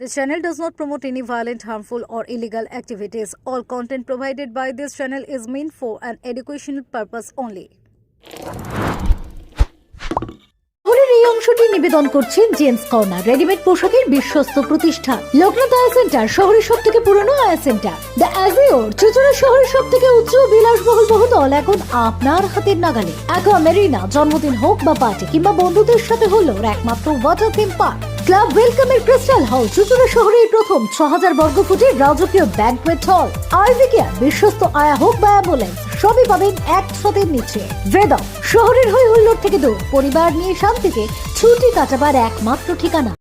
This channel does not promote any violent, harmful, or illegal activities. All content provided by this channel is meant for an educational purpose only. এই অংশটি নিবেদন করছেন gents corner readymade পোশাকের বিশ্বস্ত প্রতিষ্ঠান লোকনাথ আয়া centre শহরের সব থেকে পুরনো আয়া সেন্টার দ্য অ্যাজিওর চুচুড়া শহরের সব থেকে উচ্চ বিলাসবহুল বহুতল এখন আপনার হাতের নাগালে অ্যাকোয়া মেরিনা জন্মদিন হোক বা পার্টি কিংবা বন্ধুদের সাথে হলো একমাত্র ওয়াটার থিম পার্ক ক্লাব ওয়েলকামের ক্রিস্টাল হল চুচুড়া শহরের প্রথম ছ হাজার বর্গ ফুটের রাজকীয় ব্যাংকুয়েট হল। বিশ্বস্ত আয়া হোক বা অ্যাম্বুলেন্স, সবই পাবেন এক নিচে। শহরের হই হুল্লোড় থেকে দূর। পরিবার নিয়ে শান্তিতে ছুটি কাটাবার একমাত্র ঠিকানা।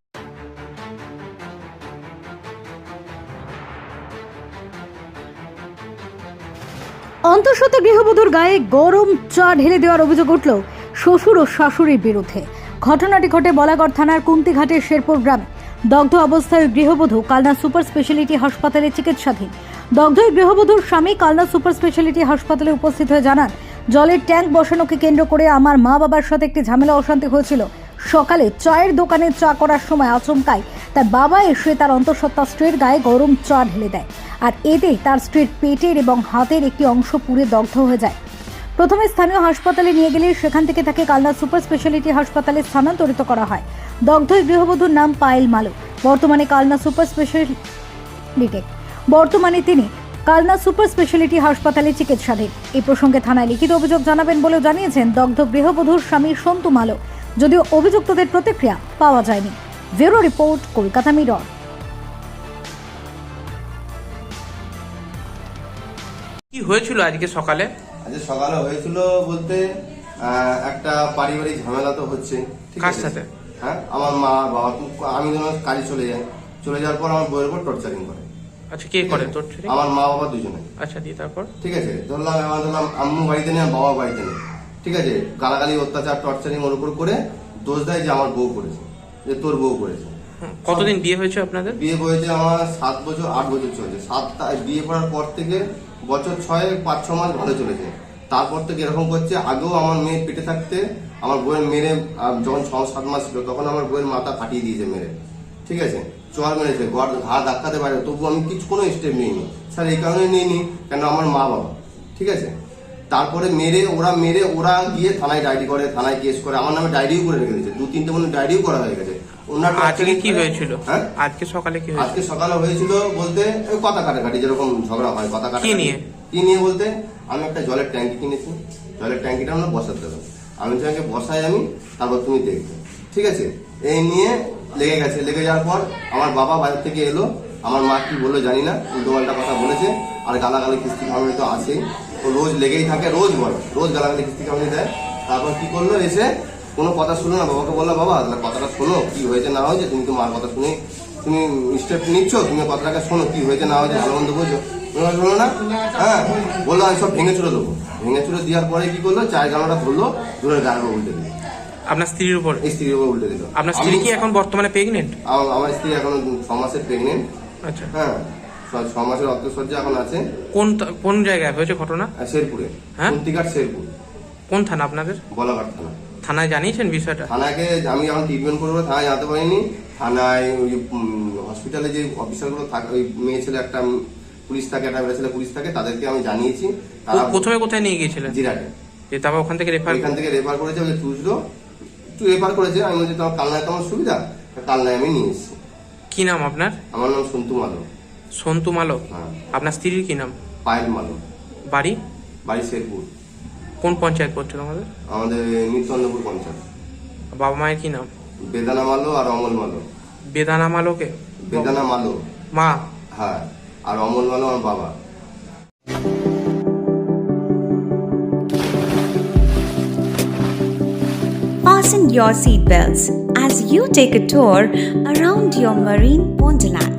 অন্তঃসত্ত্বা গৃহবধূর গায়ে গরম চা ঢেলে দেওয়ার অভিযোগ উঠল শ্বশুর ও শাশুড়ির বিরুদ্ধে। ঘটনাটি ঘটে বলাগড় থানার কুন্তিঘাটের শেরপুর গ্রামে। দগ্ধ অবস্থায় গৃহবধূ কালনা সুপার স্পেশালিটি হাসপাতালে চিকিৎসাধীন। দগ্ধ গৃহবধূর স্বামী কালনা সুপার স্পেশালিটি হাসপাতালে উপস্থিত হয়ে জানান, জলের ট্যাঙ্ক বসানোকে কেন্দ্র করে আমার মা বাবার সাথে একটি ঝামেলা অশান্তি হয়েছিল। সকালে চায়ের দোকানে চা করার সময় আচমকায় তার বাবা এসে তার অন্তঃসত্ত্বা স্ত্রীর গায়ে গরম চা ঢেলে দেয়। আর এতেই তার স্ত্রীর পেটের এবং হাতের একটি অংশ পুড়ে দগ্ধ হয়ে যায়। প্রথমে স্থানীয় হাসপাতালে নিয়ে গেলে সেখান থেকে তাকে কালনা সুপার স্পেশালিটি হাসপাতালে স্থানান্তরিত করা হয়। দগ্ধ গৃহবধূর নাম পায়েল মালু। বর্তমানে কালনা সুপার স্পেশালিটি বর্তমানে তিনি কালনা সুপার স্পেশালিটি হাসপাতালে চিকিৎসাধীন। এই প্রসঙ্গে থানায় লিখিত অভিযোগ জানাবেন বলেও জানিয়েছেন দগ্ধ গৃহবধূর স্বামী সন্তু মালো। যদিও অভিযুক্তদের প্রতিক্রিয়া পাওয়া যায়নি। Bureau report, Kolkata Mirror. কি হয়েছিল আজকে সকালে? আজকে সকালে হয়েছিল বলতে একটা পারিবারিক ঝামেলা তো হচ্ছে ঠিক কার আছে? সাথে? হ্যাঁ আমার মা বাবা আমি যখন কাজে চলে যাই। চলে যাওয়ার পর আমার বইয়ের উপর টর্চারিং করে। আচ্ছা কে করে তোর ছেলে? আমার মা বাবা দুজনে। আচ্ছা দিয়ে তারপর? ঠিক আছে ধরলাম আমার ধরলাম আম্মু বাড়িতে নেই আর বাবা বাড়িতে নেই। ঠিক আছে গালাগালি অত্যাচার টর্চারিং ওর উপর করে দোষ দেয় যে আমার বউ করেছে যে তোর বউ করেছে। কতদিন বিয়ে হয়েছে আপনাদের? বিয়ে হয়েছে আমার সাত বছর, আট বছর চলছে। সাত বিয়ে করার পর থেকে বছর ছয় পাঁচ ছ মাস ভালো চলেছে। তারপর থেকে এরকম করছে, আগেও আমার মেয়ে পেটে থাকতে আমার বইয়ের মেরে যখন ছ, সাত মাস ছিল, তখন আমার বইয়ের মাথা ফাটিয়ে দিয়েছে মেরে। ঠিক আছে? চর মেরেছে, ঘর ঘা ধাক্কাতে পারে তবু আমি কিছু কোনো স্টেপ নিইনি। স্যার, এই কারণে নিইনি কেন আমার মা বাবা। ঠিক আছে? তারপরে মেরে, ওরা মেরে, ওরা গিয়ে থানায় ডায়েরি করে, থানায় কেস করে। আমার নামে ডায়েরিও করে রেখে দিয়েছে। দু তিনটে মনে ডায়েরিও করা হয়ে গেছে। ওনার আজকে কি হয়েছিল? হ্যাঁ? আজকে সকালে কি হয়েছিল? আজকে সকালে হয়েছিল বলতে কথা কাটাকাটি যেরকম ঝগড়া হয় কথা কাটাকাটি। কি নিয়ে? কি নিয়ে বলতে? আমি একটা জলের ট্যাঙ্কি কিনেছি। জলের ট্যাঙ্কিটা আমরা বসাতে দেবো আমি তোমাকে বসাই আমি তারপর তুমি দেখবে। ঠিক আছে? এই নিয়ে লেগে গেছে। লেগে যাওয়ার পর আমার বাবা বাইরে থেকে এলো। আমার মা কি বলল জানি না উল্টোপাল্টা কথা বলেছে। আর গালাগালি কিস্তি খাওয়ানি তো আছেই। ও রোজ লেগেই থাকে রোজ বলে। রোজ গালাগালি কিস্তি খাওয়ানি দেয়। তারপর কি করল? এসে কোনো কথা শুনো না বাবাকে বলল বাবা তাহলে কথাটা শোনো কি হয়েছে না হয়েছে? তুমি তো মার কথা শুনে তুমি স্টেপ নিচ্ছ তুমি কথাটাকে শোনো কি হয়েছে না হয়েছে ভালো মন্দ বোঝো। শোনো না? হ্যাঁ বলল আমি সব ভেঙে চুরে দেবো। ভেঙে চুরে দেওয়ার পরে কি করল? চায়ের গালাটা ধরলো ধরে উপর উল্টে দিল। আপনার স্ত্রীর উপর? স্ত্রীর উপর উল্টে দিল। আপনার স্ত্রী কি এখন বর্তমানে প্রেগনেন্ট আমার- স্ত্রী এখন ছ মাসের প্রেগনেন্ট আচ্ছা। হ্যাঁ ছ- মাসের অর্থসজ্জা এখন আছে। কোন কোন জায়গায়? হয়েছে ঘটনা? শেরপুরে। হ্যাঁ? শেরপুর। কোন থানা আপনাদের? বলাঘাট থানা। থানায় জানিয়েছেন বিষয়টা? থানাকে আমি যখন ট্রিটমেন্ট করব থানায় জানতে পারিনি। থানায় ওই হসপিটালে যে অফিসারগুলো থাকে ওই মেয়ে ছেলে একটা পুলিশ থাকে একটা ছেলে পুলিশ থাকে তাদেরকে আমি জানিয়েছি। তারা প্রথমে কোথায় নিয়ে গিয়েছিলেন? জিরাটে। যে তারপর ওখান থেকে রেফার ওইখান থেকে রেফার করেছে ওই তুজলো তুই রেফার করেছে আমি বলছি তোমার কালনায় তোমার সুবিধা? কালনায় আমি নিয়ে এসেছি। কি নাম আপনার? আমার নাম সন্তু মালো সন্তু মালক। হ্যাঁ। আপনার স্ত্রীর কি নাম? পায়েল মালো বাড়ি? বাড়ি শেরপুর। কোন পঞ্চায়েত পড়ছে তোমাদের আমাদের নিত্যন্দপুর পঞ্চায়েত। বাবা মায়ের কি নাম? বেদানা মালো আর অমল মালো। বেদানা মালকে? বেদানা মালো। মা? হ্যাঁ আর অমল মালো আমার বাবা। Fasten your seatbelts as you take a tour around your marine wonderland.